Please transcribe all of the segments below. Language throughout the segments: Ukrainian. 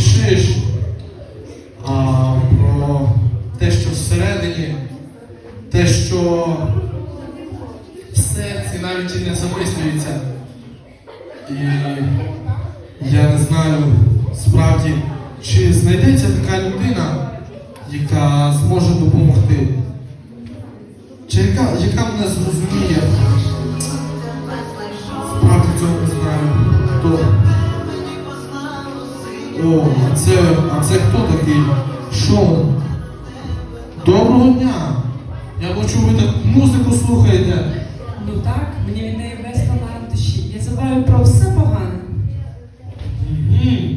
спішиш, а про те, що всередині, те, що в серці навіть і не замислюється. І я не знаю справді, чи знайдеться така людина, яка зможе допомогти. Чи яка, яка мене зрозуміє? А це, а це хто такий? Шоу? Доброго дня! Я бачу, ви так музику слухаєте. Ну так, мені від неї весь талант душі. Я забуваю про все погане. Мгм.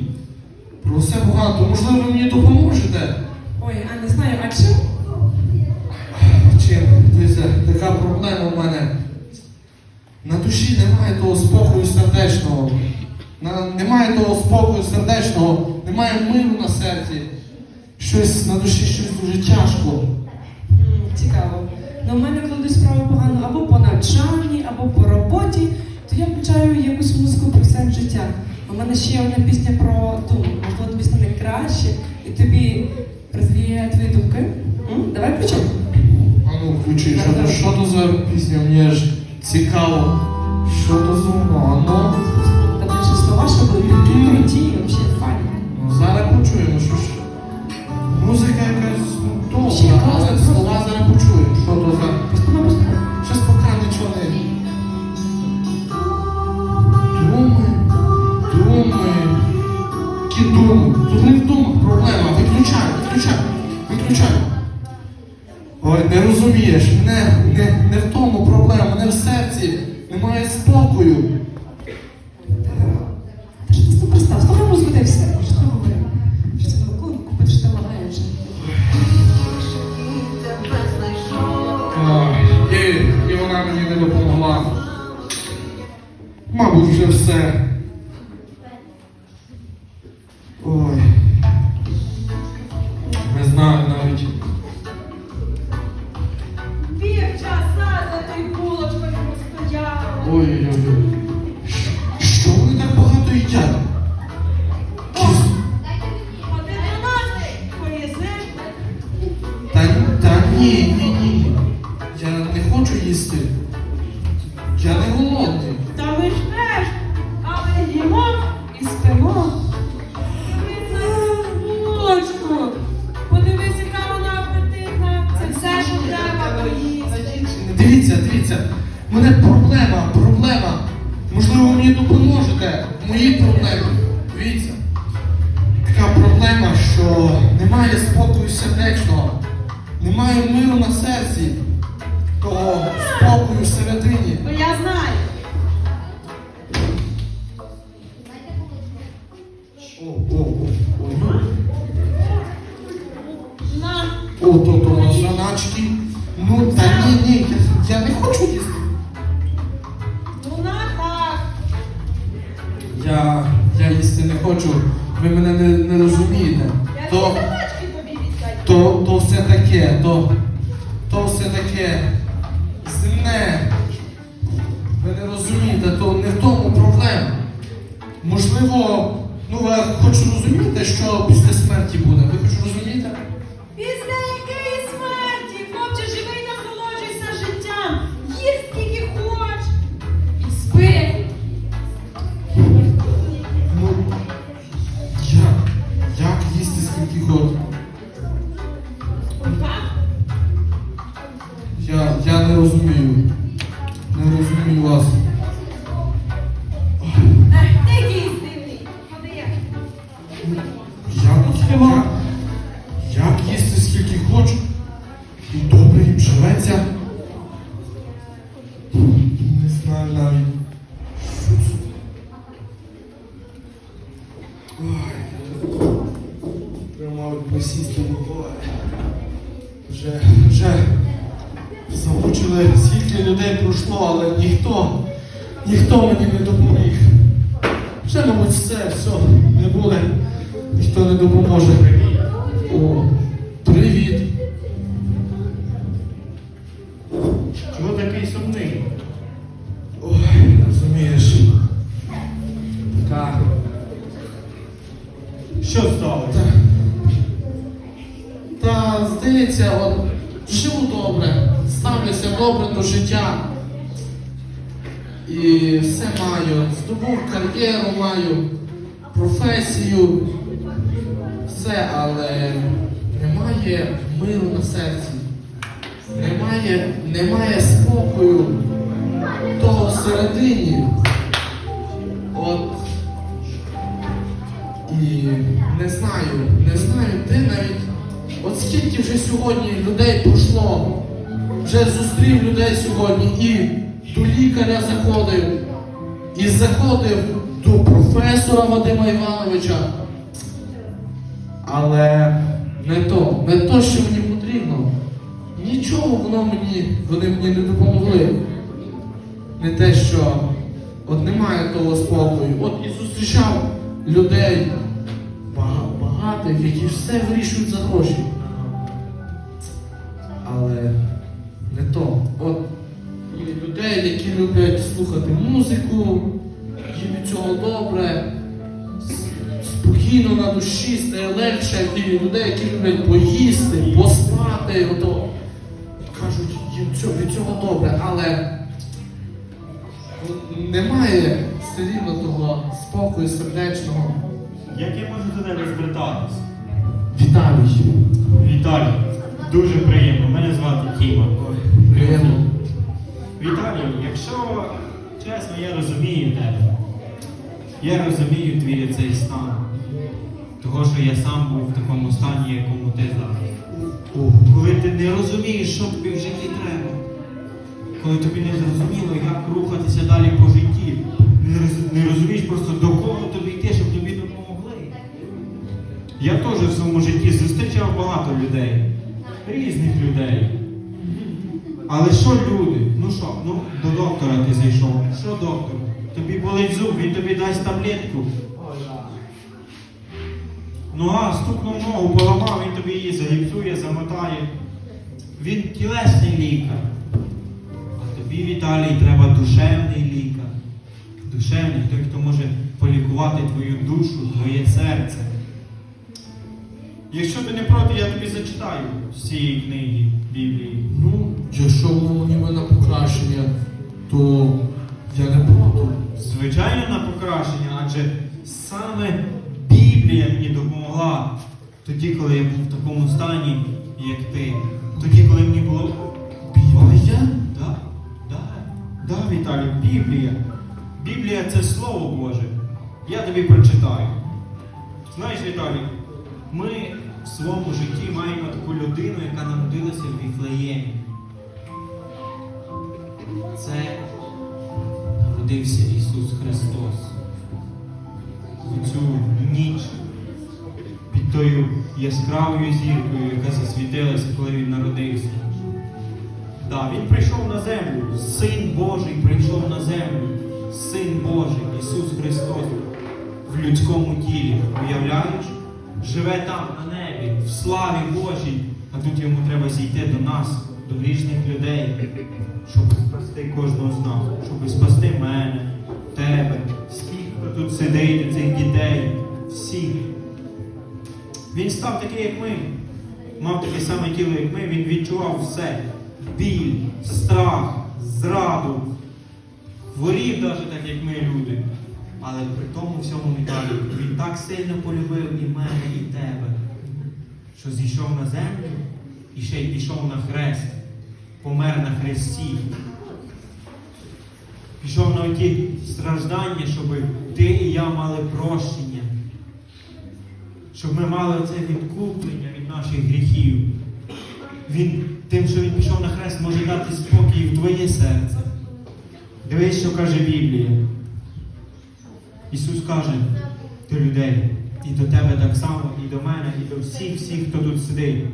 Про все погано, то можливо ви мені допоможете? Ой, а не знаю, а чим? Чим? Дивіться, така проблема в мене. На душі немає того спокою сердечного. Немає того спокою сердечного, немає миру на серці. Щось на душі щось дуже тяжко. Цікаво. Ну, в мене коли справи погано або по навчанні, або по роботі, то я включаю якусь музику про сенс життя. У мене ще є одна пісня про думку. Можливо, тобі стане краще, і тобі розвіє твої думки. М? Давай включимо. А ну, включи, що, то- що то за пісня? Мені ж цікаво. Що то за воно? А ну, круті, взагалі файно. ну зараз почуємо, що ж. Музика якась ну, Ще добра, класно, але слова зараз почуємо. Що то за. Мені не допомогла. Мабуть, вже все. Ви допоможете. Мої проблеми. Дивіться. Така проблема, що немає спокою сердечного, немає миру на серці, того спокою всередині. Бо я знаю. О, о, о, ой, ну. На. О, то, то на заначки. Ну, та ні, ні, я, я не хочу їсти. Їсти не хочу. Ви мене не, не розумієте. Я То, то, то все таке, то, то все таке земне. Ви не розумієте, то не в тому проблема. Можливо, ну ви хочу розуміти, що після смерті буде? Ви хочу розумієте? Як, як, як їсти скільки хочу? І добре їм живеться? Не знаю навіть. Треба, посісти бо Вже, вже замучили, скільки людей пройшло, але ніхто, ніхто мені не допоміг. Вже, мабуть, все, все допоможе мені. О, Привіт. Чого такий сумний? Ой, розумієш. Так. Що сталося? Та, та здається, от живу добре, ставлюся добре до життя. І все маю. Здобув кар'єру маю, професію все, але немає миру на серці. Немає, немає спокою того всередині. От і не знаю, не знаю, де навіть. От скільки вже сьогодні людей пройшло, вже зустрів людей сьогодні і до лікаря заходив, і заходив до професора Вадима Івановича. Але не то, не то, що мені потрібно. Нічого воно мені, вони мені не допомогли. Не те, що от немає того спокою. От і зустрічав людей багатих, які все вирішують за гроші. Але не то. От і людей, які люблять слухати музику, їм від цього добре, спокійно на душі стає легше, і людей, які люблять поїсти, поспати, ото кажуть, їм цього, від цього добре, але немає все рівно того спокою сердечного. Як я можу до тебе звертатись? Віталій. Віталій, дуже приємно. Мене звати Тіма. Приємно. Віталій, якщо чесно, я розумію тебе. Я розумію твій цей стан. Того, що я сам був в такому стані, якому ти зараз. Коли ти не розумієш, що тобі в житті треба. Коли тобі не зрозуміло, як рухатися далі по житті. Не, розумієш просто до кого тобі йти, щоб тобі допомогли. Я теж в своєму житті зустрічав багато людей, різних людей. Але що люди? Ну що, ну до доктора ти зайшов. Що доктор? Тобі болить зуб, він тобі дасть таблетку. Ну а стукнув ногу, поламав, він тобі її загіпсує, замотає. Він тілесний лікар. А тобі, Віталій, треба душевний лікар. Душевний, той, хто може полікувати твою душу, твоє серце. Якщо ти не проти, я тобі зачитаю з цієї книги Біблії. Ну, якщо воно ніби на покращення, то я не проти. Звичайно, на покращення, адже саме тоді, коли я був в такому стані, як ти. Тоді, коли мені було. Біблія? Да, да, да, Віталій, Біблія. Біблія це Слово Боже. Я тобі прочитаю. Знаєш, Віталій, ми в своєму житті маємо таку людину, яка народилася в Віфлеємі. Це народився Ісус Христос. У цю ніч тою яскравою зіркою, яка засвітилася, коли він народився. Так, він прийшов на землю, Син Божий прийшов на землю, Син Божий, Ісус Христос в людському тілі. Уявляєш? Живе там на небі, в славі Божій, а тут йому треба зійти до нас, до грішних людей, щоб спасти кожного з нас, щоб спасти мене, тебе, всіх, хто тут сидить, цих дітей, всіх. Він став такий, як ми. Мав таке саме тіло, як ми, він відчував все. Біль, страх, зраду. Хворів навіть так, як ми люди. Але при тому всьому Віталію, він так сильно полюбив і мене, і тебе, що зійшов на землю і ще й пішов на хрест, помер на хресті. Пішов на ті страждання, щоб ти і я мали прощення щоб ми мали це відкуплення від наших гріхів. Він тим, що він пішов на хрест, може дати спокій в твоє серце. Дивись, що каже Біблія. Ісус каже до людей, і до тебе так само, і до мене, і до всіх, всіх, хто тут сидить.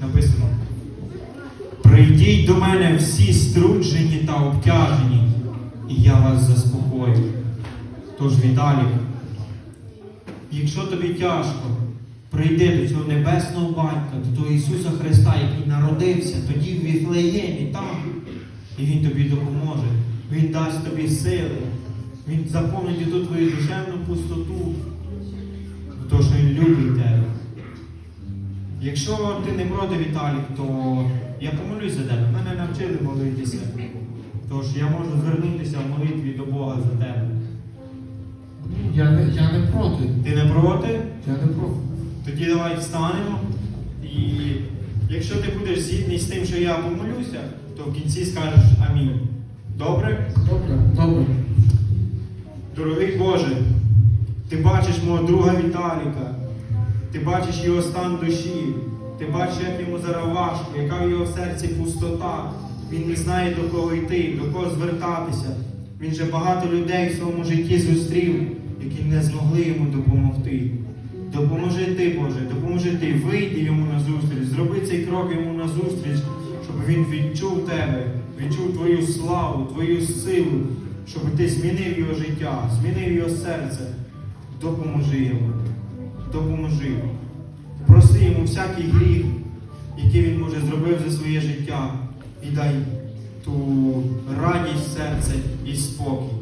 Написано. Прийдіть до мене всі струджені та обтяжені, і я вас заспокою. Тож, Віталій, Якщо тобі тяжко, прийди до цього небесного батька, до того Ісуса Христа, який народився тоді в Віфлеємі, там, і Він тобі допоможе. Він дасть тобі сили. Він заповнить ту твою душевну пустоту. Тому що Він любить тебе. Якщо ти не проти Віталік, то я помолюсь за тебе. Мене навчили молитися. Тож я можу звернутися в молитві до Бога за тебе. Я не, я не проти. Ти не проти? Я не проти. Тоді давай встанемо. І якщо ти будеш згідний з тим, що я помолюся, то в кінці скажеш амінь. Добре? Добре, добре. Дорогий Боже, ти бачиш мого друга Віталіка, ти бачиш його стан душі, ти бачиш, як йому зараз важко, яка в його серці пустота. Він не знає до кого йти, до кого звертатися. Він же багато людей в своєму житті зустрів, які не змогли йому допомогти. Допоможи ти, Боже, допоможи ти, вийди йому на зустріч, зроби цей крок йому на зустріч, щоб він відчув тебе, відчув твою славу, твою силу, щоб ти змінив його життя, змінив його серце. Допоможи йому, допоможи. Проси йому всякий гріх, який він може зробив за своє життя, і дай ту радість серце і спокій.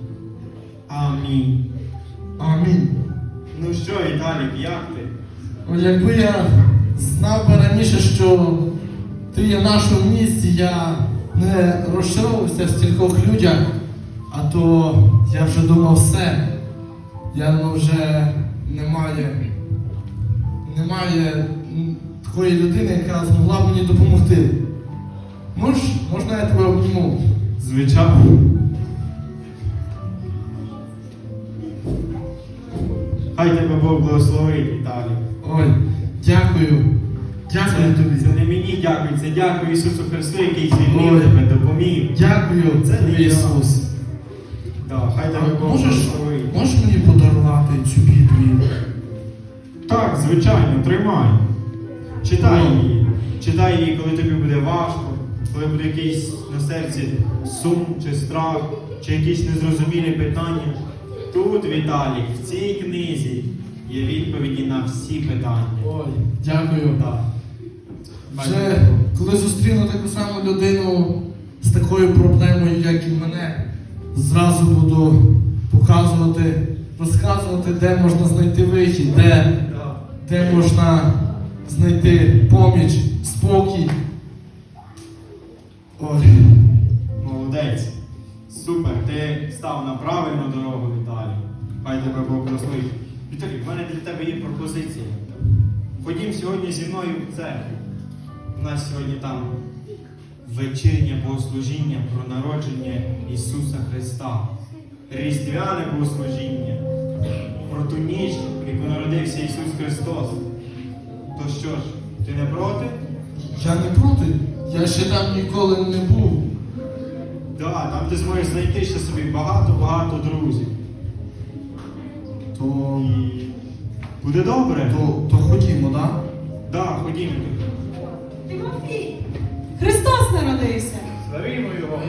Амінь. Амінь. Ну що, Віталік, як ти? О, Якби я знав би раніше, що ти є в нашому місті, я не розчаровувався в стількох людях, а то я вже думав все. Я ну, вже немає, немає такої людини, яка змогла мені допомогти. Мож, можна я тебе обніму? Звичайно. Хай тебе Бог благословить, Віталік. Ой, дякую. Дякую тобі. це не мені дякую, це дякую Ісусу Христу, який звільнив тебе, допоміг. Дякую, Це не. Ісус. Да, хай тебе Бог Можеш, благословить. можеш мені подарувати цю Біблію? Так, звичайно, тримай. Читай Ну. її. Читай її, коли тобі буде важко, коли буде якийсь на серці сум чи страх, чи якісь незрозумілі питання. Тут, Віталік, в цій книзі є відповіді на всі питання. Ой, дякую. Так. Вже коли зустріну таку саму людину з такою проблемою, як і мене, зразу буду показувати, розказувати, де можна знайти вихід, де, де можна знайти поміч, спокій. Ой, Молодець. Супер, ти став на правильну дорогу, Віталій. Хай тебе Бог благословить. Віталій, в мене для тебе є пропозиція. Ходім сьогодні зі мною в церкву. У нас сьогодні там вечірнє богослужіння про народження Ісуса Христа. Різдвяне богослужіння. Про ту ніч, в яку народився Ісус Христос. То що ж, ти не проти? я не проти. Я ще там ніколи не був. Да, там ти зможеш знайти ще собі багато-багато друзів. То, І буде добре. то, то ходімо, так? Да? Да, ходімо. Тимофій! Христос народився! Славімо його.